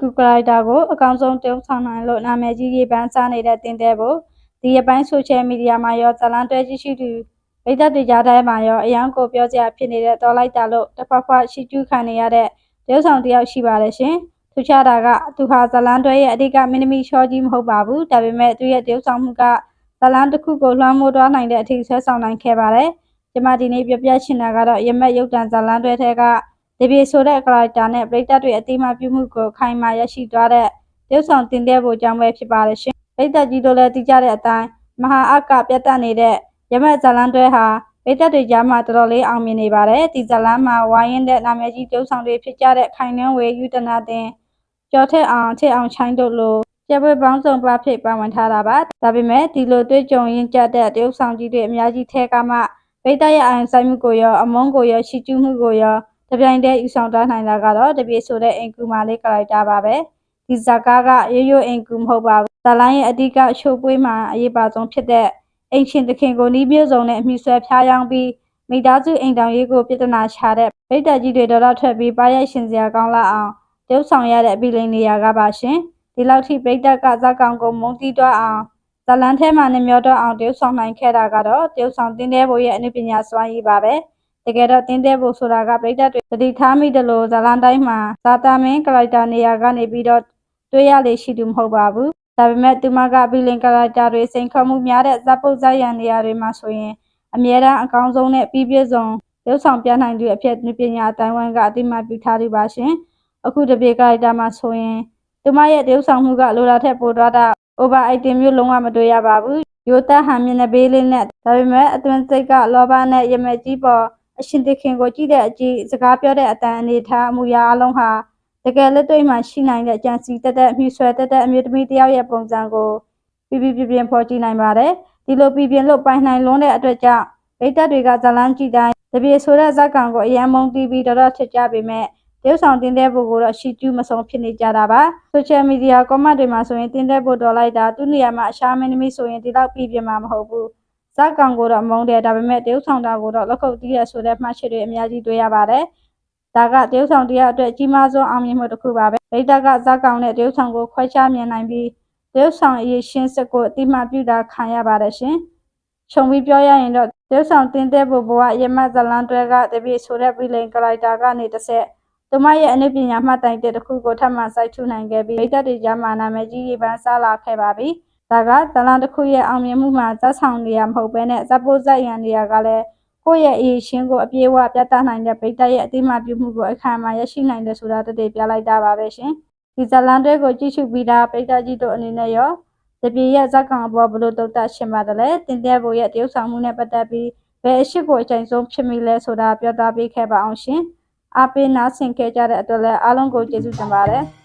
ကူကရိုက်တာကိုအကောင်းဆုံးတုံးဆောင်နိုင်လို့နာမည်ကြီးရေးပန်းစားနေတဲ့တင်တဲ့ဖို့ဒီအပိုင်းဆိုရှယ်မီဒီယာမှာရောဇလန်တွဲကြည့်ရှိသူဗိဒ္ဓတေကြားတိုင်းမှာရောအရန်ကိုပြောစရာဖြစ်နေတဲ့တော်လိုက်တာလို့တစ်ဖက်ဖက်ရှိကျူးခံနေရတဲ့ရုပ်ဆောင်တစ်ယောက်ရှိပါတယ်ရှင်ထူးခြားတာကသူဟာဇလန်တွဲရဲ့အဓိကမင်းသမီးရှောကြီးမဟုတ်ပါဘူးဒါပေမဲ့သူရဲ့ရုပ်ဆောင်မှုကဇလန်တစ်ခုကိုလွှမ်းမိုးသွားနိုင်တဲ့အထိဆွဲဆောင်နိုင်ခဲ့ပါတယ်ကျမဒီနေ့ပြပြချင်တာကတော့ရမက်ရုပ်တံဇလန်တွဲထဲက ဒီပြေဆိုတဲ့ character နဲ့ပရိသတ်တွေအတိအမပြုမှုကိုခိုင်မာရရှိသွားတဲ့ရုပ်ဆောင်တင်တဲ့ဖို့အကြောင်းပဲဖြစ်ပါတယ်ရှင်။ပရိသတ်ကြီးတို့လည်းသိကြတဲ့အတိုင်းမဟာအကပြတ်တက်နေတဲ့ရမက်ဇလန်းတွဲဟာပရိသတ်တွေကြားမှာတော်တော်လေးအောင်မြင်နေပါတယ်။ဒီဇလန်းမှာဝိုင်းရင်တဲ့နာမည်ကြီးရုပ်ဆောင်တွေဖြစ်ကြတဲ့ခိုင်နှင်းဝေယူတနာတင်ကျော်ထက်အောင်ချစ်အောင်ချိုင်းတို့လိုကျပွဲပေါင်းစုံပါဖြစ်ပါဝင်ထားတာပါ။ဒါပေမဲ့ဒီလိုတွေ့ကြုံရင်ကြတဲ့တရုပ်ဆောင်ကြီးတွေအများကြီးထဲကမှပရိသတ်ရဲ့အာရုံစိုက်မှုကိုရောအမုန်းကိုရောရှိကျူးမှုကိုရော တပြိုင်တည်းယူဆောင်ထားနိုင်တာကတော့တပြေဆိုတဲ့အိမ်ကူမာလေးကရိုက်တာပါပဲဒီဇာကားကရိုးရိုးအိမ်ကူမဟုတ်ပါဘူးဇာလိုင်းရဲ့အဓိကရှိုးပွေးမှာအရေးပါဆုံးဖြစ်တဲ့အိမ်ရှင်သခင်ကိုနီးပြည့်စုံနဲ့အမြှဆွဲဖျားယောင်းပြီးမိသားစုအိမ်တောင်ရေးကိုပြဿနာချတဲ့ဗိဒ္ဓကြီးတွေတော်တော်ထွက်ပြီးပါရိုက်ရှင်စရာကောင်းလာအောင်တုပ်ဆောင်ရတဲ့အပိလိန်နေရာကပါရှင်ဒီလောက်ထိဗိဒ္ဓကဇာကောင်ကိုမုန်းတီးတော့အောင်ဇလန်းထဲမှာနှမျောတော့အောင်တုပ်ဆောင်နိုင်ခဲ့တာကတော့တုပ်ဆောင်တင်းတဲ့ဘိုးရဲ့အနုပညာစွမ်းရည်ပါပဲ တကယ်တော့တင်းတဲ့ဖို့ဆိုတာကပြိတ္တတွေသတိထားမိတယ်လို့ဇာလန်တိုင်းမှာဇာတာမင်းကရိုက်တာနေရာကနေပြီးတော့တွေ့ရလေရှိသူမဟုတ်ပါဘူးဒါပေမဲ့သူမကဘီလင်ကရိုက်တာတွေစိန်ခေါ်မှုများတဲ့ဇပ်ပုတ်ဇာတ်ရန်နေရာတွေမှာဆိုရင်အမြဲတမ်းအကောင်းဆုံးနဲ့ပြီးပြည့်စုံရုပ်ဆောင်ပြနိုင်သူအဖြစ်ပညာအတိုင်းဝိုင်းကအတိအမှပြုထားသူပါရှင်အခုတပြေကရိုက်တာမှာဆိုရင်သူမရဲ့ရုပ်ဆောင်မှုကလိုတာထက်ပိုသွားတာ over item မျိုးလုံးဝမတွေ့ရပါဘူးရိုးသားဟန်မျက်နှာပေးလေးနဲ့ဒါပေမဲ့အတွင်စိတ်ကလောဘနဲ့ရမက်ကြီးပေါ် အရှင်တခင်ကိုကြည့်တဲ့အကြည့်စကားပြောတဲ့အတန်အနေထားအမူအရာအလုံးဟာတကယ်လက်တွေ့မှာရှိနိုင်တဲ့ကြံစီတက်တက်မြှဆွဲတက်တက်အမျိုးသမီးတယောက်ရဲ့ပုံစံကိုပြပြပြပြဖော်ကြည့်နိုင်ပါတယ်ဒီလိုပြပြလို့ပိုင်နိုင်လွန်းတဲ့အတွက်ကြောင့်ဗိတ်တက်တွေကဇလန်းကြည့်တိုင်းတပြေဆိုတဲ့ဇက်ကောင်ကိုအယံမုံတီးပြီးတော်တော်ချစ်ကြပေမဲ့တရုပ်ဆောင်တင်တဲ့ပုဂ္ဂိုလ်တော့ရှိကျူးမဆုံးဖြစ်နေကြတာပါဆိုရှယ်မီဒီယာကွန်မန့်တွေမှာဆိုရင်တင်တဲ့ပုတ်တော်လိုက်တာသူ့နေရာမှာအရှားမင်းသမီးဆိုရင်ဒီလောက်ပြပြမှာမဟုတ်ဘူး ဇက်ကောင်ကိုတော့မုန်းတယ်ဒါပေမဲ့တရုတ်ဆောင်တာကိုတော့လက်ခုပ်တီးရဆိုတဲ့မှတ်ချက်တွေအများကြီးတွေ့ရပါတယ်။ဒါကတရုတ်ဆောင်တရားအတွက်ကြီးမားဆုံးအောင်မြင်မှုတစ်ခုပါပဲ။ဗိဒ္ဓကဇက်ကောင်နဲ့တရုတ်ဆောင်ကိုခွဲခြားမြင်နိုင်ပြီးတရုတ်ဆောင်အရေးရှင်းစစ်ကိုအတိမပြုတာခံရပါတယ်ရှင်။ခြုံပြီးပြောရရင်တော့တရုတ်ဆောင်တင်တဲ့ဘဘဝရမတ်ဇလန်တွဲကတပြည့်ဆိုတဲ့ဗီလိန်ကရိုက်တာကနေတစ်ဆက်သူမရဲ့အနုပညာမှတ်တိုင်တဲ့တစ်ခုကိုထပ်မံစိုက်ထူနိုင်ခဲ့ပြီးဗိဒ္ဓတေကြားမှာနာမည်ကြီးရေးပန်းစားလာခဲ့ပါပြီ။ ဒါကဇလန်တစ်ခုရဲ့အောင်မြင်မှုမှာဇက်ဆောင်နေရမဟုတ်ဘဲနဲ့ဇက်ပိုးဇက်ရန်နေရကလည်းကိုယ့်ရဲ့အရေးရှင်ကိုအပြေအဝပြသနိုင်တဲ့ဗိဒ္ဓရဲ့အတိမပြုမှုကိုအခမ်းမှာရရှိနိုင်တယ်ဆိုတာတည်းပြလိုက်တာပါပဲရှင်။ဒီဇလန်တွဲကိုကြည့်ရှုပြီးသားဗိဒ္ဓကြီးတို့အနေနဲ့ရောတပြေရဲ့ဇက်ကောင်အပေါ်ဘလို့တုတ်တရှင်ပါတယ်လေတင်တဲ့ဘို့ရဲ့တရုပ်ဆောင်မှုနဲ့ပတ်သက်ပြီးဘယ်အရှိကိုအချိန်ဆုံးဖြစ်မိလဲဆိုတာပြောသားပေးခဲ့ပါအောင်ရှင်။အားပေးနားဆင်ခဲ့ကြတဲ့အတွက်လည်းအားလုံးကိုကျေးဇူးတင်ပါတယ်။